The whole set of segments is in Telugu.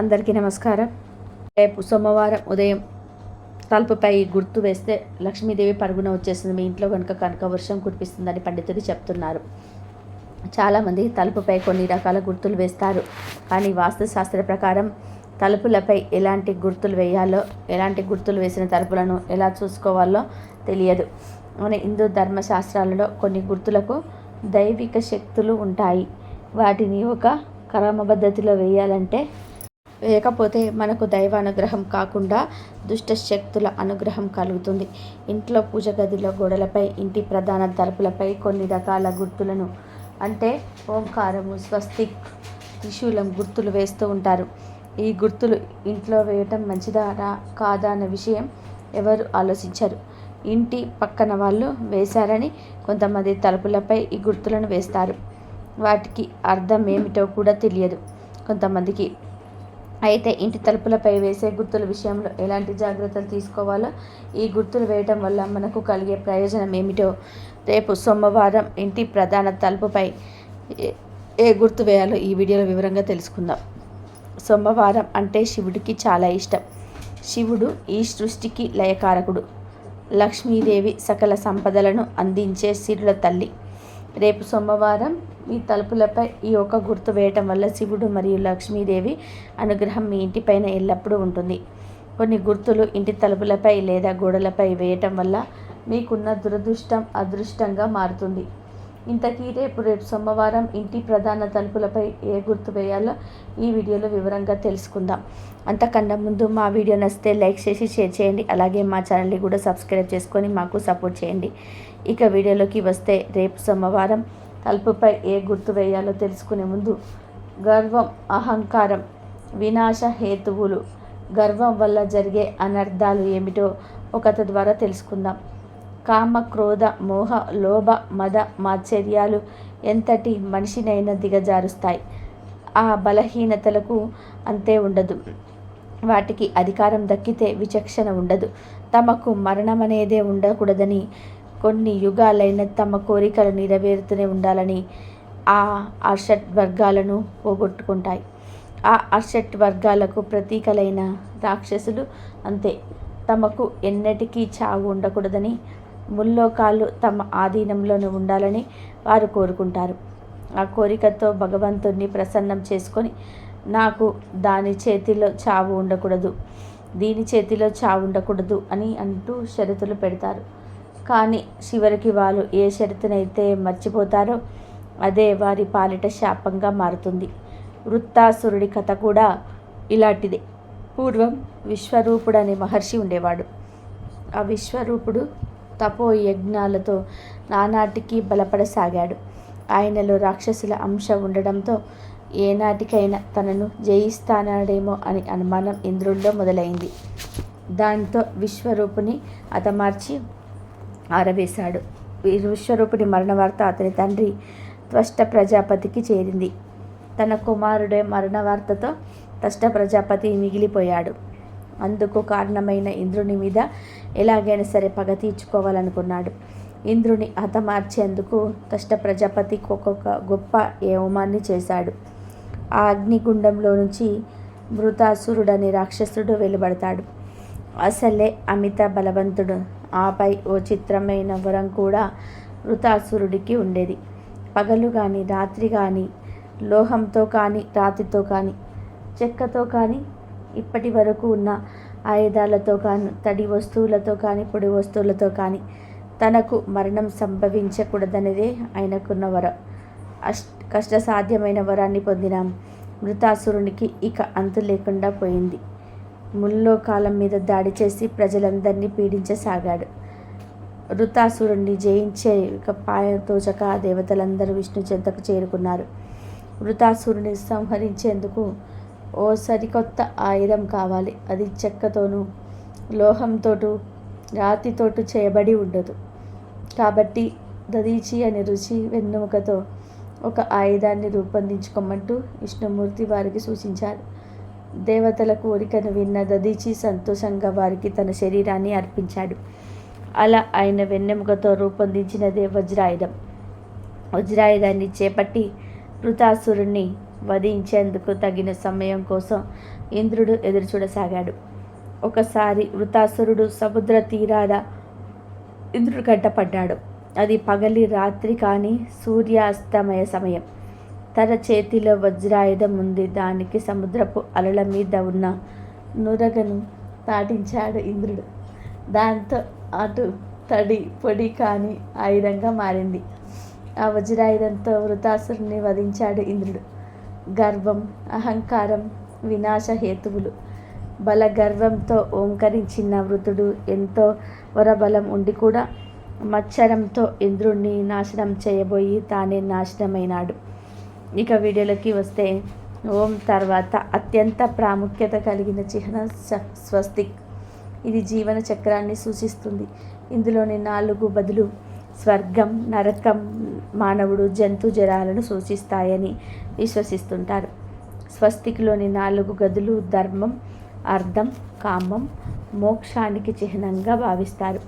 అందరికీ నమస్కారం. రేపు సోమవారం ఉదయం తలుపుపై గుర్తు వేస్తే లక్ష్మీదేవి పరుగున వచ్చేస్తుంది మీ ఇంట్లో కనుక కనుక వర్షం కురిపిస్తుందని పండితులు చెప్తున్నారు. చాలామంది తలుపుపై కొన్ని రకాల గుర్తులు వేస్తారు. కానీ వాస్తుశాస్త్ర ప్రకారం తలుపులపై ఎలాంటి గుర్తులు వేయాలో ఎలాంటి గుర్తులు వేసిన తలుపులను ఎలా చూసుకోవాలో తెలియదు. మన హిందూ ధర్మశాస్త్రాలలో కొన్ని గుర్తులకు దైవిక శక్తులు ఉంటాయి. వాటిని ఒక క్రమపద్ధతిలో వేయాలంటే వేయకపోతే మనకు దైవ అనుగ్రహం కాకుండా దుష్ట శక్తుల అనుగ్రహం కలుగుతుంది. ఇంట్లో పూజ గదిలో గోడలపై ఇంటి ప్రధాన తలుపులపై కొన్ని రకాల గుర్తులను అంటే ఓంకారము స్వస్తిక్ త్రిశూలం గుర్తులు వేస్తూ ఉంటారు. ఈ గుర్తులు ఇంట్లో వేయటం మంచిదా కాదా అన్న విషయం ఎవరు ఆలోచించరు. ఇంటి పక్కన వాళ్ళు వేశారని కొంతమంది తలుపులపై ఈ గుర్తులను వేస్తారు. వాటికి అర్థం ఏమిటో కూడా తెలియదు. కొంతమందికి అయితే ఇంటి తలుపులపై వేసే గుర్తుల విషయంలో ఎలాంటి జాగ్రత్తలు తీసుకోవాలో ఈ గుర్తులు వేయటం వల్ల మనకు కలిగే ప్రయోజనం ఏమిటో రేపు సోమవారం ఇంటి ప్రధాన తలుపుపై ఏ గుర్తు వేయాలో ఈ వీడియోలో వివరంగా తెలుసుకుందాం. సోమవారం అంటే శివుడికి చాలా ఇష్టం. శివుడు ఈ సృష్టికి లయకారకుడు. లక్ష్మీదేవి సకల సంపదలను అందించే సిరుల తల్లి. రేపు సోమవారం మీ తలుపులపై ఈ ఒక్క గుర్తు వేయటం వల్ల శివుడు మరియు లక్ష్మీదేవి అనుగ్రహం మీ ఇంటిపైన ఎల్లప్పుడూ ఉంటుంది. కొన్ని గుర్తులు ఇంటి తలుపులపై లేదా గోడలపై వేయటం వల్ల మీకున్న దురదృష్టం అదృష్టంగా మారుతుంది. ఇంతకీ రేపు రేపు సోమవారం ఇంటి ప్రధాన తలుపులపై ఏ గుర్తు వేయాలో ఈ వీడియోలో వివరంగా తెలుసుకుందాం. అంతకన్నా ముందు మా వీడియో నచ్చితే లైక్ చేసి షేర్ చేయండి. అలాగే మా ఛానల్ని కూడా సబ్స్క్రైబ్ చేసుకొని మాకు సపోర్ట్ చేయండి. ఇక వీడియోలోకి వస్తే రేపు సోమవారం తలుపుపై ఏ గుర్తు వేయాలో తెలుసుకునే ముందు గర్వం అహంకారం వినాశ హేతువులు గర్వం వల్ల జరిగే అనర్థాలు ఏమిటో ఒక కథ ద్వారా తెలుసుకుందాం. కామ క్రోధ మోహ లోభ మద మాత్సర్యాలు ఎంతటి మనిషినైనా దిగజారుస్తాయి. ఆ బలహీనతలకు అంతే ఉండదు. వాటికి అధికారం దక్కితే విచక్షణ ఉండదు. తమకు మరణమనేదే ఉండకూడదని కొన్ని యుగాలైన తమ కోరికలు నెరవేరుతూనే ఉండాలని ఆ అర్షట్ వర్గాలను పోగొట్టుకుంటాయి. ఆ అర్షట్ వర్గాలకు ప్రతీకలైన రాక్షసులు అంతే. తమకు ఎన్నటికీ చావు ఉండకూడదని ముల్లోకాలు తమ ఆధీనంలోనే ఉండాలని వారు కోరుకుంటారు. ఆ కోరికతో భగవంతుణ్ణి ప్రసన్నం చేసుకొని నాకు దాని చేతిలో చావు ఉండకూడదు దీని చేతిలో చావు ఉండకూడదు అని అంటూ షరతులు పెడతారు. కానీ చివరికి వాళ్ళు ఏ షరతునైతే మర్చిపోతారో అదే వారి పాలిట శాపంగా మారుతుంది. వృత్తాసురుడి కథ కూడా ఇలాంటిదే. పూర్వం విశ్వరూపుడు అనే మహర్షి ఉండేవాడు. ఆ విశ్వరూపుడు తపో యజ్ఞాలతో నానాటికి బలపడసాగాడు. ఆయనలో రాక్షసుల అంశ ఉండడంతో ఏనాటికైనా తనను జయిస్తానాడేమో అని అనుమానం ఇంద్రుల్లో మొదలైంది. దాంతో విశ్వరూపుని అతమార్చి ఆరవేశాడు. విశ్వరూపుని మరణ వార్త అతని తండ్రి త్వష్ట ప్రజాపతికి చేరింది. తన కుమారుడే మరణ వార్తతో త్వష్ట ప్రజాపతి మిగిలిపోయాడు. అందుకు కారణమైన ఇంద్రుని మీద ఎలాగైనా సరే పగ తీర్చుకోవాలనుకున్నాడు. ఇంద్రుని హతమార్చేందుకు కష్ట ప్రజాపతి ఒక్కొక్క గొప్ప యవమాన్ని చేశాడు. ఆ అగ్నిగుండంలో నుంచి మృతాసురుడని రాక్షసుడు వెలువడతాడు. అసలే అమిత బలవంతుడు. ఆపై ఓ చిత్రమైన వరం కూడా మృతాసురుడికి ఉండేది. పగలు కానీ రాత్రి కానీ లోహంతో కానీ రాతితో కానీ చెక్కతో కానీ ఇప్పటి వరకు ఉన్న ఆయుధాలతో కానీ తడి వస్తువులతో కానీ పొడి వస్తువులతో కానీ తనకు మరణం సంభవించకూడదనేదే ఆయనకున్న వరం. అష్ సాధ్యమైన వరాన్ని పొందిన మృతాసురునికి ఇక అంతు లేకుండా పోయింది. ముల్లో కాలం మీద దాడి చేసి ప్రజలందరినీ పీడించసాగాడు. వృతాసురుణ్ణి జయించే ఇక పాయతోచక దేవతలందరూ విష్ణు చెంతకు చేరుకున్నారు. వృతాసురుని సంహరించేందుకు ఓ సరికొత్త ఆయుధం కావాలి. అది చెక్కతోనూ లోహంతోటూ రాతితోటూ చేయబడి ఉండదు. కాబట్టి దదీచి అనే రుచి వెన్నెముకతో ఒక ఆయుధాన్ని రూపొందించుకోమంటూ విష్ణుమూర్తి వారికి సూచించారు. దేవతల కోరికను విన్న దదీచి సంతోషంగా వారికి తన శరీరాన్ని అర్పించాడు. అలా ఆయన వెన్నెముకతో రూపొందించినదే వజ్రాయుధం. వజ్రాయుధాన్ని చేపట్టి వృతాసురుణ్ణి వధించేందుకు తగిన సమయం కోసం ఇంద్రుడు ఎదురుచూడసాగాడు. ఒకసారి వృతాసురుడు సముద్ర తీరాన ఇంద్రుడు కంటపడ్డాడు అది పగలి రాత్రి కానీ సూర్యాస్తమయ సమయం. తన చేతిలో వజ్రాయుధం ఉంది. దానికి సముద్రపు అలల మీద ఉన్న నురగను తాటించాడు ఇంద్రుడు. దాంతో అటు తడి పొడి కాని ఆయుధంగా మారింది. ఆ వజ్రాయుధంతో వృతాసురుని వధించాడు ఇంద్రుడు. గర్వం అహంకారం వినాశ హేతువులు బల గర్వంతో ఓంకరించిన వృతుడు ఎంతో వరబలం ఉండి కూడా మచ్చరంతో ఇంద్రుణ్ణి నాశనం చేయబోయి తానే నాశనమైనాడు. ఇక వీడియోలోకి వస్తే ఓం తర్వాత అత్యంత ప్రాముఖ్యత కలిగిన చిహ్నం స్వస్తిక్. ఇది జీవన చక్రాన్ని సూచిస్తుంది. ఇందులోని నాలుగు బదులు స్వర్గం నరకం మానవుడు జంతు జరాలను సూచిస్తాయని విశ్వసిస్తుంటారు. స్వస్తిక్లోని నాలుగు గదులు ధర్మం అర్థం కామం మోక్షానికి చిహ్నంగా భావిస్తారు.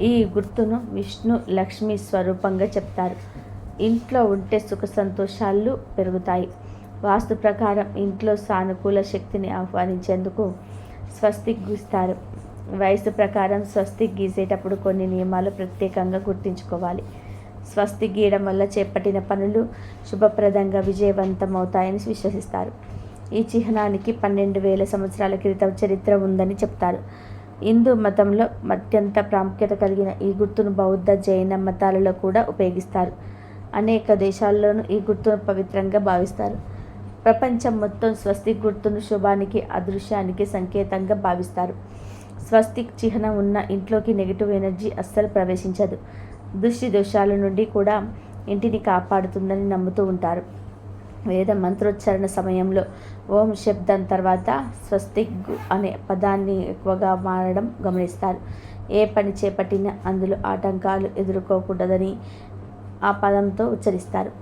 ఈ గుర్తును విష్ణు లక్ష్మి స్వరూపంగా చెప్తారు. ఇంట్లో ఉంటే సుఖ సంతోషాలు పెరుగుతాయి. వాస్తు ప్రకారం ఇంట్లో సానుకూల శక్తిని ఆహ్వానించేందుకు స్వస్తిక్ గీస్తారు వయసు ప్రకారం స్వస్తిక్ గీసేటప్పుడు కొన్ని నియమాలు ప్రత్యేకంగా గుర్తుంచుకోవాలి. స్వస్తిక్ గీయడం వల్ల చేపట్టిన పనులు శుభప్రదంగా విజయవంతమవుతాయని విశ్వసిస్తారు. ఈ చిహ్నానికి పన్నెండు వేల సంవత్సరాల క్రితం చరిత్ర ఉందని చెప్తారు. హిందూ మతంలో అత్యంత ప్రాముఖ్యత కలిగిన ఈ గుర్తును బౌద్ధ జైన మతాలలో కూడా ఉపయోగిస్తారు. అనేక దేశాల్లోనూ ఈ గుర్తును పవిత్రంగా భావిస్తారు. ప్రపంచం మొత్తం స్వస్తి గుర్తును శుభానికి అదృశ్యానికి సంకేతంగా భావిస్తారు. స్వస్తిక్ చిహ్నం ఉన్న ఇంట్లోకి నెగిటివ్ ఎనర్జీ అస్సలు ప్రవేశించదు. దృష్టి దోషాల నుండి కూడా ఇంటిని కాపాడుతుందని నమ్ముతూ ఉంటారు. వేద మంత్రోచ్చారణ సమయంలో ఓం శబ్దం తర్వాత స్వస్తిక్ అనే పదాన్ని ఎక్కువగా మారడం గమనిస్తారు. ఏ పని చేపట్టినా అందులో ఆటంకాలు ఎదుర్కోకూడదని ఆ పదంతో ఉచ్చరిస్తారు.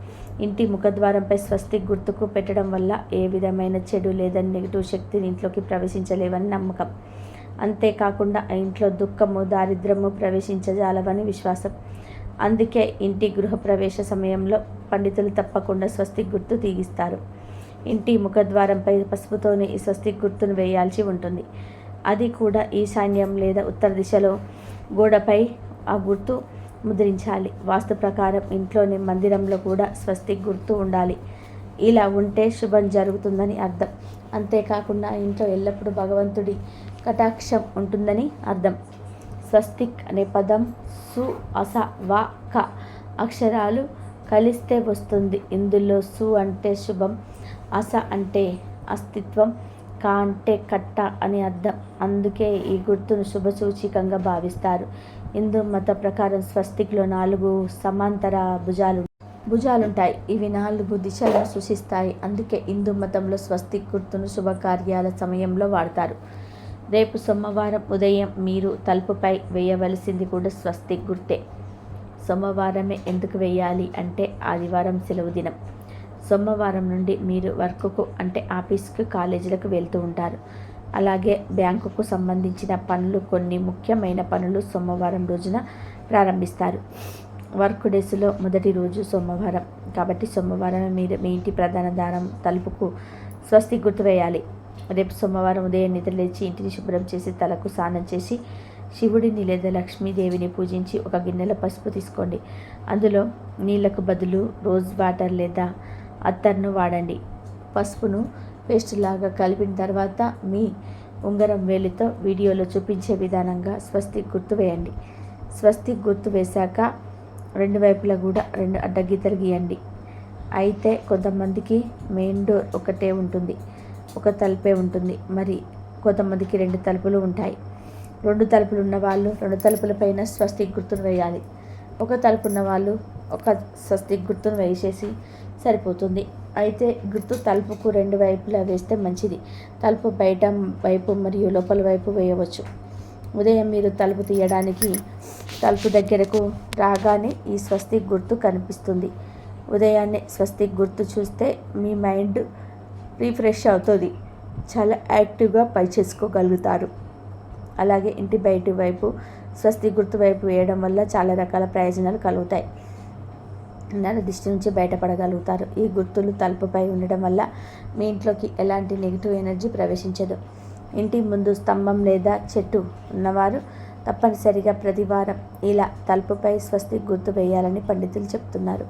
ఇంటి ముఖద్వారంపై స్వస్తిక్ గుర్తుకు పెట్టడం వల్ల ఏ విధమైన చెడు లేదని నెగిటివ్ శక్తిని ఇంట్లోకి ప్రవేశించలేవని నమ్మకం. అంతేకాకుండా ఆ ఇంట్లో దుఃఖము దారిద్రము ప్రవేశించజాలవని విశ్వాసం. అందుకే ఇంటి గృహప్రవేశ సమయంలో పండితులు తప్పకుండా స్వస్తిక్ గుర్తు తీగిస్తారు. ఇంటి ముఖద్వారంపై పసుపుతోనే ఈ స్వస్తి గుర్తును వేయాల్సి ఉంటుంది. అది కూడా ఈశాన్యం లేదా ఉత్తర దిశలో గోడపై ఆ గుర్తు ముద్రించాలి. వాస్తు ప్రకారం ఇంట్లోనే మందిరంలో కూడా స్వస్తిక్ గుర్తు ఉండాలి. ఇలా ఉంటే శుభం జరుగుతుందని అర్థం. అంతేకాకుండా ఇంట్లో ఎల్లప్పుడూ భగవంతుడి కటాక్షం ఉంటుందని అర్థం. స్వస్తిక్ అనే పదం సు అస వ క అక్షరాలు కలిస్తే వస్తుంది. ఇందులో సు అంటే శుభం అస అంటే అస్తిత్వం కా అంటే కట్ట అని అర్థం. అందుకే ఈ గుర్తును శుభసూచికంగా భావిస్తారు. హిందూ మత ప్రకారం స్వస్తిక్లో నాలుగు సమాంతర భుజాలు భుజాలుంటాయి. ఇవి నాలుగు దిశలను సూచిస్తాయి అందుకే హిందూ మతంలో స్వస్తిక్ గుర్తును శుభకార్యాల సమయంలో వాడతారు. రేపు సోమవారం ఉదయం మీరు తలుపుపై వేయవలసింది కూడా స్వస్తి గుర్తే. సోమవారమే ఎందుకు వేయాలి అంటే ఆదివారం సెలవు దినం. సోమవారం నుండి మీరు వర్క్కు అంటే ఆఫీస్కి కాలేజీలకు వెళ్తూ ఉంటారు. అలాగే బ్యాంకుకు సంబంధించిన పనులు కొన్ని ముఖ్యమైన పనులు సోమవారం రోజున ప్రారంభిస్తారు. వర్క్ డేస్లో మొదటి రోజు సోమవారం. కాబట్టి సోమవారం మీరు మీ ఇంటి ప్రధాన దారం తలుపుకు స్వస్తి గుర్తు వేయాలి. రేపు సోమవారం ఉదయం నిద్రలేచి ఇంటిని శుభ్రం చేసి తలకు స్నానం చేసి శివుడిని లేదా లక్ష్మీదేవిని పూజించి ఒక గిన్నెలో పసుపు తీసుకోండి. అందులో నీళ్ళకు బదులు రోజ్ వాటర్ లేదా అత్తర్ను వాడండి. పసుపును పేస్ట్ లాగా కలిపిన తర్వాత మీ ఉంగరం వేలితో వీడియోలో చూపించే విధానంగా స్వస్తి గుర్తు వేయండి. స్వస్తి గుర్తు వేశాక రెండు వైపులా కూడా రెండు అడ్డగీతలు గీయండి. అయితే కొంతమందికి మెయిన్ డోర్ ఒకటే ఉంటుంది. ఒక తలుపే ఉంటుంది. మరి కొంతమందికి రెండు తలుపులు ఉంటాయి. రెండు తలుపులు ఉన్న వాళ్ళు రెండు తలుపులపైన స్వస్తిక్ గుర్తును వేయాలి. ఒక తలుపు ఉన్న వాళ్ళు ఒక స్వస్తిక్ గుర్తును వేసేసి సరిపోతుంది. అయితే గుర్తు తలుపుకు రెండు వైపులా వేస్తే మంచిది. తలుపు బయట వైపు మరియు లోపల వైపు వేయవచ్చు. ఉదయం మీరు తలుపు తీయడానికి తలుపు దగ్గరకు రాగానే ఈ స్వస్తిక్ గుర్తు కనిపిస్తుంది. ఉదయాన్నే స్వస్తిక్ గుర్తు చూస్తే మీ మైండ్ రీఫ్రెష్ అవుతుంది. చాలా యాక్టివ్గా పై చేసుకోగలుగుతారు. అలాగే ఇంటి బయటి వైపు స్వస్తి గుర్తు వైపు వేయడం వల్ల చాలా రకాల ప్రయోజనాలు కలుగుతాయి. నరదిష్టి నుంచి బయటపడగలుగుతారు. ఈ గుర్తులు తలుపుపై ఉండడం వల్ల మీ ఇంట్లోకి ఎలాంటి నెగిటివ్ ఎనర్జీ ప్రవేశించదు. ఇంటి ముందు స్తంభం లేదా చెట్టు ఉన్నవారు తప్పనిసరిగా ప్రతివారం ఇలా తలుపుపై స్వస్తి గుర్తు వేయాలని పండితులు చెప్తున్నారు.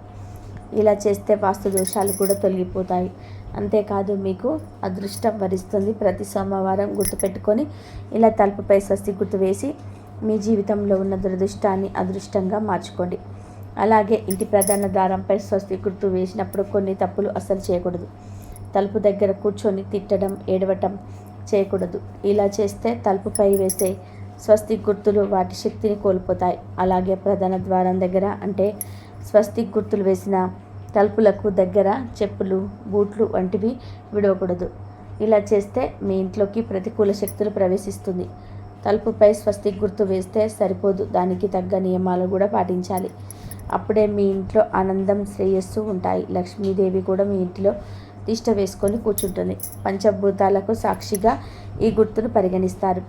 ఇలా చేస్తే వాస్తు దోషాలు కూడా తొలగిపోతాయి. అంతేకాదు మీకు అదృష్టం వరిస్తుంది. ప్రతి సోమవారం గుర్తుపెట్టుకొని ఇలా తలుపుపై స్వస్తి గుర్తు వేసి మీ జీవితంలో ఉన్న దురదృష్టాన్ని అదృష్టంగా మార్చుకోండి. అలాగే ఇంటి ప్రధాన ద్వారంపై స్వస్తి గుర్తు వేసినప్పుడు కొన్ని తప్పులు అస్సలు చేయకూడదు. తలుపు దగ్గర కూర్చొని తిట్టడం ఏడవటం చేయకూడదు. ఇలా చేస్తే తలుపుపై వేసే స్వస్తి గుర్తులు వాటి శక్తిని కోల్పోతాయి. అలాగే ప్రధాన ద్వారం దగ్గర అంటే స్వస్తి గుర్తులు వేసిన తలుపులకు దగ్గర చెప్పులు బూట్లు వంటివి విడవకూడదు. ఇలా చేస్తే మీ ఇంట్లోకి ప్రతికూల శక్తులు ప్రవేశిస్తుంది. తలుపుపై స్వస్తి గుర్తు వేస్తే సరిపోదు. దానికి తగ్గ నియమాలు కూడా పాటించాలి. అప్పుడే మీ ఇంట్లో ఆనందం శ్రేయస్సు ఉంటాయి. లక్ష్మీదేవి కూడా మీ ఇంటిలో తిష్ట వేసుకొని కూర్చుంటుంది. పంచభూతాలకు సాక్షిగా ఈ గుర్తును పరిగణిస్తారు.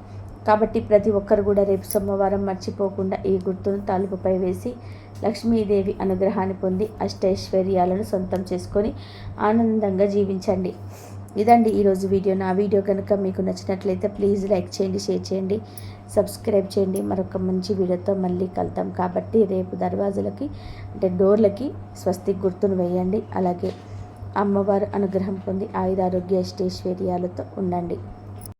కాబట్టి ప్రతి ఒక్కరు కూడా రేపు సోమవారం మర్చిపోకుండా ఈ గుర్తును తలుపుపై వేసి లక్ష్మీదేవి అనుగ్రహాన్ని పొంది అష్టైశ్వర్యాలను సొంతం చేసుకొని ఆనందంగా జీవించండి. ఇదండి ఈరోజు వీడియో. నా వీడియో కనుక మీకు నచ్చినట్లయితే ప్లీజ్ లైక్ చేయండి షేర్ చేయండి సబ్స్క్రైబ్ చేయండి. మరొక మంచి వీడియోతో మళ్ళీ కలుద్దాం. కాబట్టి రేపు దర్వాజలకి అంటే డోర్లకి స్వస్తి గుర్తును వేయండి. అలాగే అమ్మవారు అనుగ్రహం పొంది ఆయుధారోగ్య అష్టైశ్వర్యాలతో ఉండండి.